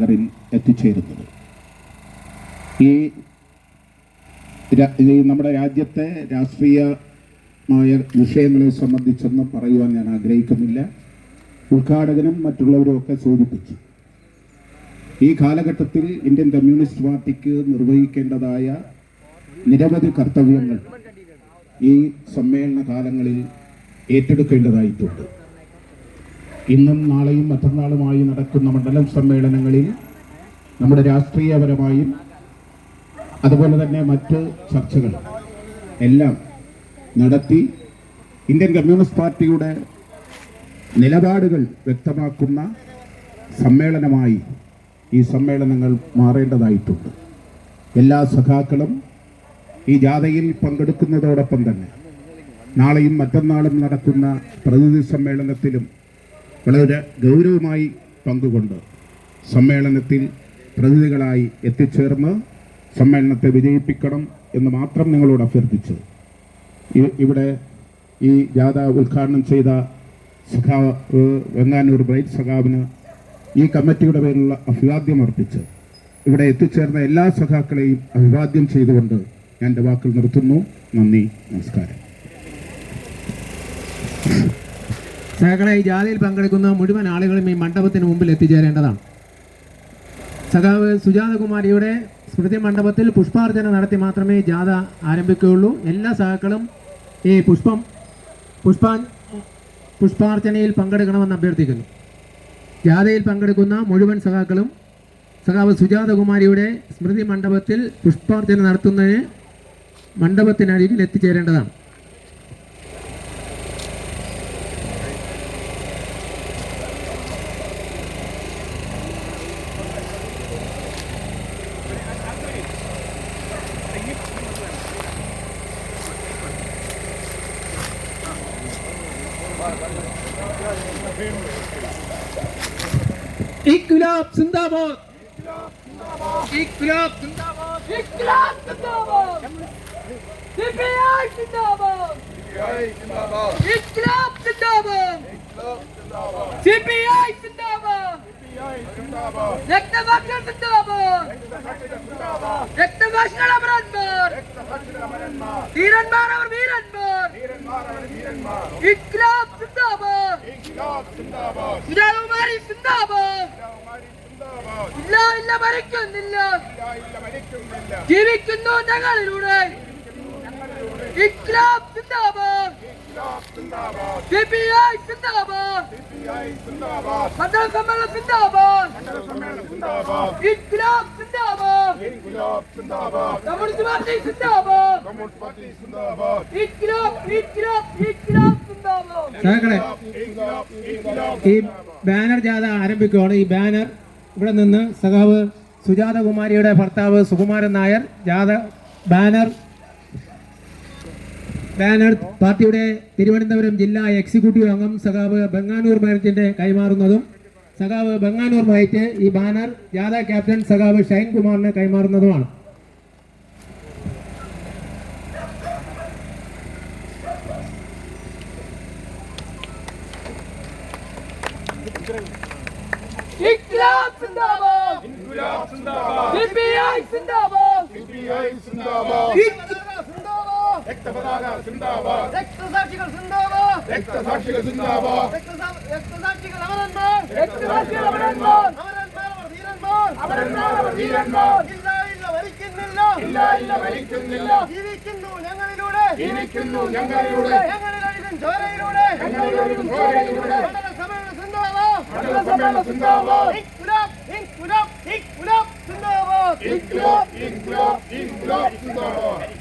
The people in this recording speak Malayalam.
നഗറിൽ എത്തിച്ചേരുന്നത്. ഈ നമ്മുടെ രാജ്യത്തെ രാഷ്ട്രീയമായ വിഷയങ്ങളെ സംബന്ധിച്ചൊന്നും പറയുവാൻ ഞാൻ ആഗ്രഹിക്കുന്നില്ല. ഉദ്ഘാടകനും മറ്റുള്ളവരും ഒക്കെ സൂചിപ്പിച്ചു. ഈ കാലഘട്ടത്തിൽ ഇന്ത്യൻ കമ്മ്യൂണിസ്റ്റ് പാർട്ടിക്ക് നിർവഹിക്കേണ്ടതായ നിരവധി കർത്തവ്യങ്ങൾ ഈ സമ്മേളന കാലങ്ങളിൽ ഏറ്റെടുക്കേണ്ടതായിട്ടുണ്ട്. ഇന്നും നാളെയും മറ്റന്നാളുമായി നടക്കുന്ന മണ്ഡലം സമ്മേളനങ്ങളിൽ നമ്മുടെ രാഷ്ട്രീയപരമായും അതുപോലെ തന്നെ മറ്റ് ചർച്ചകൾ എല്ലാം നടത്തി ഇന്ത്യൻ കമ്മ്യൂണിസ്റ്റ് പാർട്ടിയുടെ നിലപാടുകൾ വ്യക്തമാക്കുന്ന സമ്മേളനമായി ഈ സമ്മേളനങ്ങൾ മാറേണ്ടതായിട്ടുണ്ട്. എല്ലാ സഖാക്കളും ഈ ജാഥയിൽ പങ്കെടുക്കുന്നതോടൊപ്പം തന്നെ നാളെയും മറ്റന്നാളും നടക്കുന്ന പ്രതിനിധി സമ്മേളനത്തിലും വളരെ ഗൗരവമായി പങ്കുകൊണ്ട് സമ്മേളനത്തിൽ പ്രതിനിധികളായി എത്തിച്ചേർന്ന് സമ്മേളനത്തെ വിജയിപ്പിക്കണം എന്ന് മാത്രം നിങ്ങളോട് അഭ്യർത്ഥിച്ചു. ഇവിടെ ഈ ജാഥ ഉദ്ഘാടനം ചെയ്ത സഖാവ് വെങ്ങാനൂർ ബ്രൈറ്റ് സഖാവിന് ഈ കമ്മിറ്റിയുടെ പേരിലുള്ള അഭിവാദ്യം അർപ്പിച്ച് ഇവിടെ എത്തിച്ചേർന്ന എല്ലാ സഖാക്കളെയും അഭിവാദ്യം ചെയ്തുകൊണ്ട് ഞാൻ എന്റെ വാക്കുകൾ നിർത്തുന്നു. നന്ദി നമസ്കാരം. സഹകളെ ഈ ജാഥയിൽ പങ്കെടുക്കുന്ന മുഴുവൻ ആളുകളും ഈ മണ്ഡപത്തിന് മുമ്പിൽ എത്തിച്ചേരേണ്ടതാണ്. സഖാവ് സുജാതകുമാരിയുടെ സ്മൃതി മണ്ഡപത്തിൽ പുഷ്പാർച്ചന നടത്തി മാത്രമേ ജാഥ ആരംഭിക്കുകയുള്ളൂ. എല്ലാ സഹാക്കളും ഈ പുഷ്പം പുഷ്പാ പുഷ്പാർച്ചനയിൽ പങ്കെടുക്കണമെന്ന് അഭ്യർത്ഥിക്കുന്നു. ജാഥയിൽ പങ്കെടുക്കുന്ന മുഴുവൻ സഖാക്കളും സഖാവ് സുജാതകുമാരിയുടെ സ്മൃതി മണ്ഡപത്തിൽ പുഷ്പാർച്ചന നടത്തുന്നതിന് മണ്ഡപത്തിനരികിൽ എത്തിച്ചേരേണ്ടതാണ്. İnkılap zindabad. İnkılap zindabad. İnkılap zindabad. CPI zindabad. CPI zindabad. İnkılap zindabad. CPI zindabad. Ekte bakır zindabad. Ekte başkan amran var. Viren var var viren var. İnkılap സിന്ദാബാദ്. ഇല്ല ഇല്ല മരിക്കുന്നില്ല. ജീവിക്കുന്നു ഞങ്ങളിലൂടെ. ഇൻക്ലാബ് സിന്ദാബാദ്. സിപിഐ സിന്ദാബാദ്. മണ്ഡല സമ്മേളനം സിന്ദാബാദ്. ഇൻക്ലാബ് സിന്ദാബാദ്. കമ്മ്യൂണിസ്റ്റ് പാർട്ടി സിന്ദാബാദ്. ഈ ബാനർ ജാഥ ആരംഭിക്കുകയാണ് ഈ ബാനർ ഇവിടെ നിന്ന് സഖാവ് സുജാതകുമാരിയുടെ ഭർത്താവ് സുകുമാരൻ നായർ ജാഥ ബാനർ ബാനർ പാർട്ടിയുടെ തിരുവനന്തപുരം ജില്ലാ എക്സിക്യൂട്ടീവ് അംഗം സഖാവ് ബംഗാനൂർ മൈറ്റിന്റെ കൈമാറുന്നതും സഖാവ് ബംഗാനൂർ മൈറ്റ് ഈ ബാനർ ജാഥ ക്യാപ്റ്റൻ സഖാവ് ഷൈൻ കുമാറിന് കൈമാറുന്നതുമാണ്. ഇൻക്ലാബ് സിന്ദാബാദ് സിപിഐ സിന്ദാബാദ് രക്തസാക്ഷികൾ സിന്ദാബാദ് രക്തസാക്ഷികൾ സിന്ദാബാദ് രക്തസാക്ഷികൾ അമരന്മാർ രക്തസാക്ഷികൾ അമരന്മാർ അമരന്മാർ അവർ വീരന്മാർ ഇല്ല ഇല്ല മരിക്കുന്നില്ല ഇല്ല ഇല്ല മരിക്കുന്നില്ല ജീവിക്കുന്നു ഞങ്ങളിലൂടെ ജീവിക്കുന്നു ഞങ്ങളിലൂടെ ഞങ്ങളിലൊഴുകും ചോരയിലൂടെ ഞങ്ങളിലൊഴുകും സിന്ദാബാദ് Inquilab, Inquilab, Inquilab, Inquilab, Inquilab, Inquilab, Inquilab, Inquilab, Inquilab,